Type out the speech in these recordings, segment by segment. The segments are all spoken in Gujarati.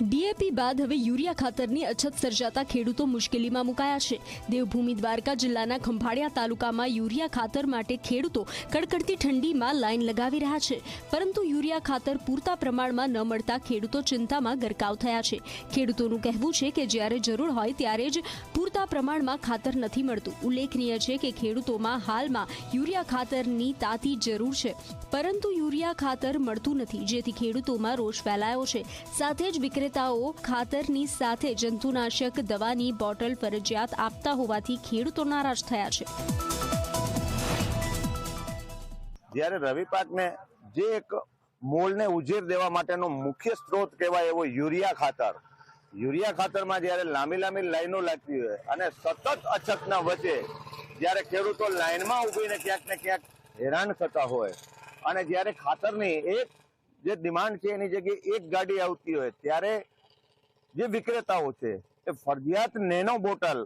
ડીએપી બાદ હવે યુરિયા ખાતરની અછત સર્જાતા ખેડૂતો મુશ્કેલીમાં મુકાયા છે. દેવભૂમિ દ્વારકા જિલ્લાના ખંભાળિયા તાલુકામાં યુરિયા ખાતર માટે ખેડૂતો કડકડતી ઠંડીમાં લાઈન લગાવી રહ્યા છે. પરંતુ યુરિયા ખાતર પૂરતા પ્રમાણમાં ન મળતા ખેડૂતો ચિંતામાં ગરકાવ થયા છે. ખેડૂતોનું કહેવું છે કે જ્યારે જરૂર હોય ત્યારે જ પૂરતા પ્રમાણમાં ખાતર નથી મળતું. ઉલ્લેખનીય છે કે ખેડૂતોમાં હાલમાં યુરિયા ખાતરની તાતી જરૂર છે. પરંતુ યુરિયા ખાતર મળતું નથી, જેથી ખેડૂતોમાં રોષ ફેલાયો છે. સાથે જ વિક્રેતાઓ ખાતરની સાથે જંતુનાશક દવાની બોટલ ફરજિયાત આપતા હોવાથી ખેડૂતો નારાજ થયા છે. જ્યારે રવિ પાકને જે એક મોલને ઉજેર દેવા માટેનો મુખ્ય સ્ત્રોત કહેવાય એવો યુરિયા ખાતર, યુરિયા ખાતરમાં જ્યારે લાંબી લાંબી લાઈનો લાગતી હોય અને સતત અછતના વચ્ચે જ્યારે ખેડૂતો લાઈનમાં ઊભીને ક્યાંક ને ક્યાંક હેરાન થતા હોય અને જ્યારે ખાતરની એક જે ડિમાન્ડ છે એની જગ્યાએ એક ગાડી આવતી હોય ત્યારે જે વિક્રેતાઓ છે, એ ફરજિયાત નેનો બોટલ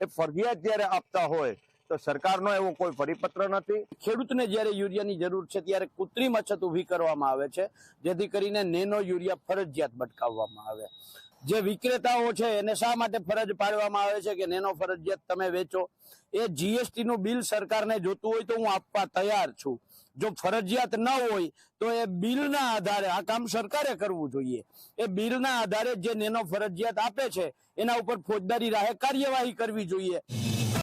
એ ફરજિયાત જ્યારે આપતા હોય તો સરકારનો એવો કોઈ પરિપત્ર નથી. ખેડૂતને જ્યારે યુરિયાની જરૂર છે ત્યારે કૃત્રિમ અછત ઊભી કરવામાં આવે છે, જેથી કરીને નેનો યુરિયા ફરજિયાત બટકાવવામાં આવે. જે વિક્રેતાઓ છે એને શા માટે ફરજ પાડવામાં આવે છે કે નેનો ફરજિયાત તમે વેચો? એ જીએસટી નું બિલ સરકારને જોતું હોય તો હું આપવા તૈયાર છું. જો ફરજિયાત ન હોય તો એ બિલના આધારે, આ કામ સરકારે કરવું જોઈએ. એ બિલના આધારે જે નેનો ફરજિયાત આપે છે, એના ઉપર ફોજદારી રાહે કાર્યવાહી કરવી જોઈએ.